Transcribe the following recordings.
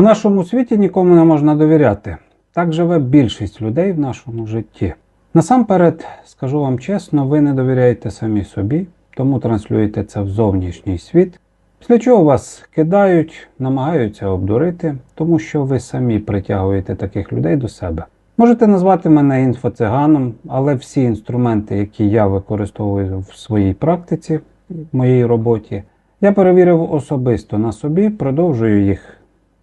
В нашому світі нікому не можна довіряти. Так живе більшість людей в нашому житті. Насамперед, скажу вам чесно, ви не довіряєте самі собі, тому транслюєте це в зовнішній світ. Після чого вас кидають, намагаються обдурити, тому що ви самі притягуєте таких людей до себе. Можете назвати мене інфоциганом, але всі інструменти, які я використовую в своїй практиці, в моїй роботі, я перевірив особисто на собі, продовжую їх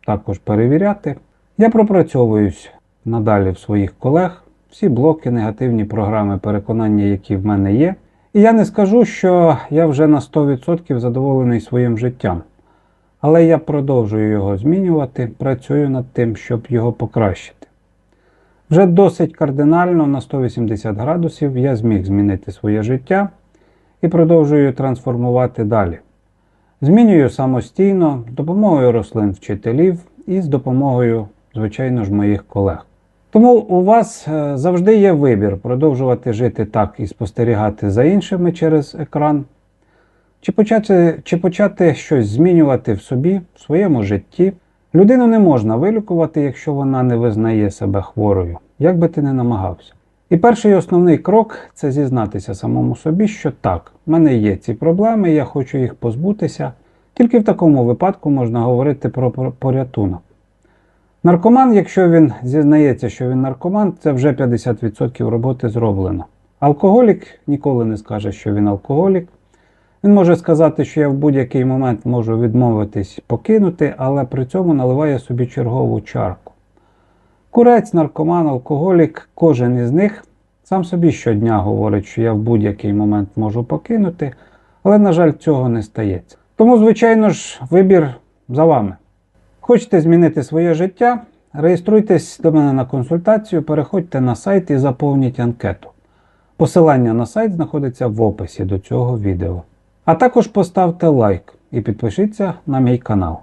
також перевіряти. Я пропрацьовуюсь надалі в своїх колег, всі блоки, негативні програми переконання, які в мене є. І я не скажу, що я вже на 100% задоволений своїм життям. Але я продовжую його змінювати, працюю над тим, щоб його покращити. Вже досить кардинально на 180 градусів я зміг змінити своє життя і продовжую трансформувати далі. Змінюю самостійно допомогою рослин вчителів і з допомогою, звичайно ж, моїх колег. Тому у вас е, завжди є вибір продовжувати жити так і спостерігати за іншими через екран, чи почати, чи почати щось змінювати в собі, в своєму житті. Людину не можна вилікувати, якщо вона не визнає себе хворою, як би ти не намагався. І перший основний крок це зізнатися самому собі, що так, в мене є ці проблеми, я хочу їх позбутися. Тільки в такому випадку можна говорити про порятунок. Наркоман, якщо він зізнається, що він наркоман, це вже 50% роботи зроблено. Алкоголік ніколи не скаже, що він алкоголік. Він може сказати, що я в будь-який момент можу відмовитись покинути, але при цьому наливає собі чергову чарку. Курець, наркоман, алкоголік, кожен із них сам собі щодня говорить, що я в будь-який момент можу покинути, але, на жаль, цього не стається. Тому, звичайно ж, вибір за вами. Хочете змінити своє життя? Реєструйтесь до мене на консультацію, переходьте на сайт і заповніть анкету. Посилання на сайт знаходиться в описі до цього відео. А також поставте лайк і підпишіться на мій канал.